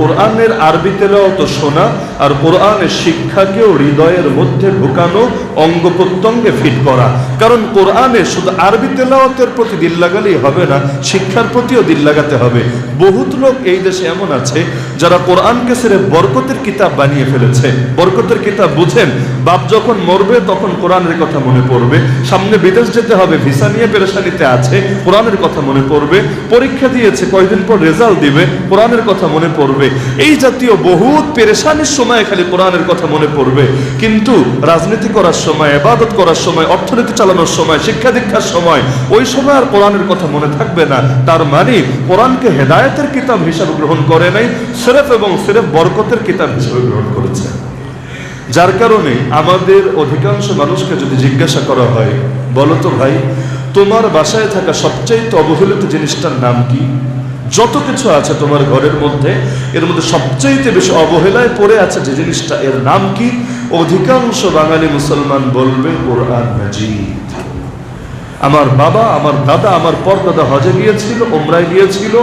কোরআনের আরবি তেলাওয়াত শোনা আর কোরআনের শিক্ষাকেও হৃদয়ের মধ্যে ঢুকানো, অঙ্গ প্রত্যঙ্গে ফিট করা। কারণ কোরআনে শুধু আরবি তেলাওয়াতের প্রতি দিল লাগালেই হবে না, শিক্ষার প্রতিও দিল লাগাতে হবে। বহুত লোক এই দেশে এমন আছে, যারা কোরআনকে সেরে বরকতের কিতাব বানিয়ে ফেলেছে। বরকতের কিতাব বুঝেন, বাপ যখন মরবে তখন কোরআনের কথা মনে পড়বে। সামনে বিদেশ যেতে হবে, ভিসা নিয়ে পেরেশানিতে আছে, কোরআনের কথা মনে পড়বে। পরীক্ষা দিয়েছে কয়েকদিন পর রেজাল্ট দিবে, কোরআনের কথা মনে পড়বে। এই জাতীয় বহুত পেরেশানির সময় খালি কোরআনের কথা মনে পড়বে। কিন্তু রাজনীতি করার সময় এবাদত করার সময়, অর্থনীতি চালানোর সময়, শিক্ষা দীক্ষার সময়, ওই সময় আর কোরআনের কথা মনে থাকবে না। তার মানে কোরআনকে হেদায়েতের কিতাব হিসাবে গ্রহণ করে নাই, সেরেফ এবং সেরেফ বরকতের কিতাব হিসেবে গ্রহণ করেছে। যার কারণে আমাদের অধিকাংশ মানুষকে যদি জিজ্ঞাসা করা হয়, বলো তো ভাই, তোমার বাসায় থাকা সবচাইতে অবহেলিত জিনিসটার নাম কি? যত কিছু আছে তোমার ঘরের মধ্যে, এর মধ্যে সবচেয়ে বেশি অবহেলায় পড়ে আছে যে জিনিসটা। এর নাম কি? অধিকাংশ বাঙালি মুসলমান বলবে, কোরআন আমার বাবা, আমার দাদা, আমার পর দাদা হজে গিয়েছিল ওমরায় গিয়েছিল।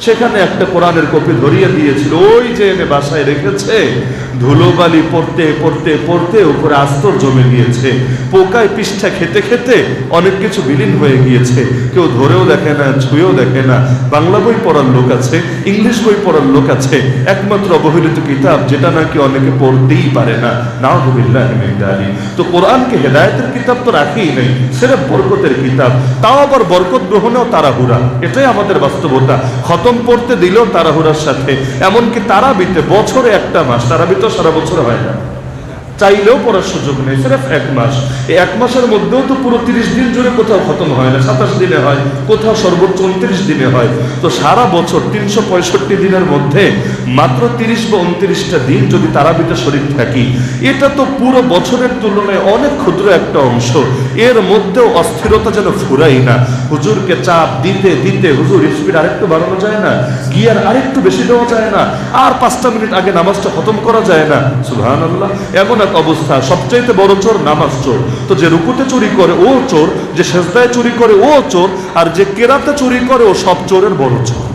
সেখানে একটা কোরআনের কপি ধরিয়ে দিয়েছিল। ওই যে এনে বাসায় রেখেছে, ধুলোবালি পড়তে পড়তে পড়তে উপরে আস্তর জমে গিয়েছে। পোকায় পিষ্ঠা খেতে খেতে অনেক কিছু বিলীন হয়ে গিয়েছে। কেউ ধরেও দেখে না, ছুঁয়েও দেখে না। বাংলা বই পড়ার লোক আছে, ইংলিশ বই পড়ার লোক আছে। একমাত্র অবহেলিত কিতাব যেটা নাকি অনেকে পড়তেই পারে না। নাও তো কোরআনকে হেদায়তের কিতাব তো রাখেই নেই সেটা বরকতের কিতাব। তাও আবার বরকত গ্রহণেও তারা তাড়াহুড়া। এটাই আমাদের বাস্তবতা। খতম পড়তে দিল তাড়াহুড়ার সাথে। এমনকি তারাবিতে বছরে একটা মাস তারাবি তো সারা বছর হয় না। চাইলেও পড়ার সুযোগ নেই, সিরেফ এক মাস। এই এক মাসের মধ্যেও তো পুরো তিরিশ দিন জুড়ে কোথাও খতম হয় না, সাতাশ দিনে হয়, কোথাও সর্বোচ্চ উনত্রিশ দিনে হয়। তো সারা বছর তিনশো পঁয়ষট্টি দিনের মধ্যে মাত্র তিরিশ বা উনত্রিশটা দিন যদি তারাবিতে শরীর থাকি, এটা তো পুরো বছরের তুলনায় অনেক ক্ষুদ্র একটা অংশ। এর মধ্যেও অস্থিরতা যেন ফুরাই না। হুজুরকে চাপ দিতে দিতে হুজুর স্পিড আরেকটু বাড়ানো যায় না, গিয়ার আরেকটু বেশি দেওয়া যায় না, আর পাঁচটা মিনিট আগে নামাজটা খতম করা যায় না। সুহান আল্লাহ এমন এক অবস্থা, সবচাইতে বড় চোর নামাজ চোর। তো যে রুকুতে চুরি করে ও চোর, যে সেজদায় চুরি করে ও চোর, আর যে কেরাতে চুরি করে ও সব চোরের বড় চোর।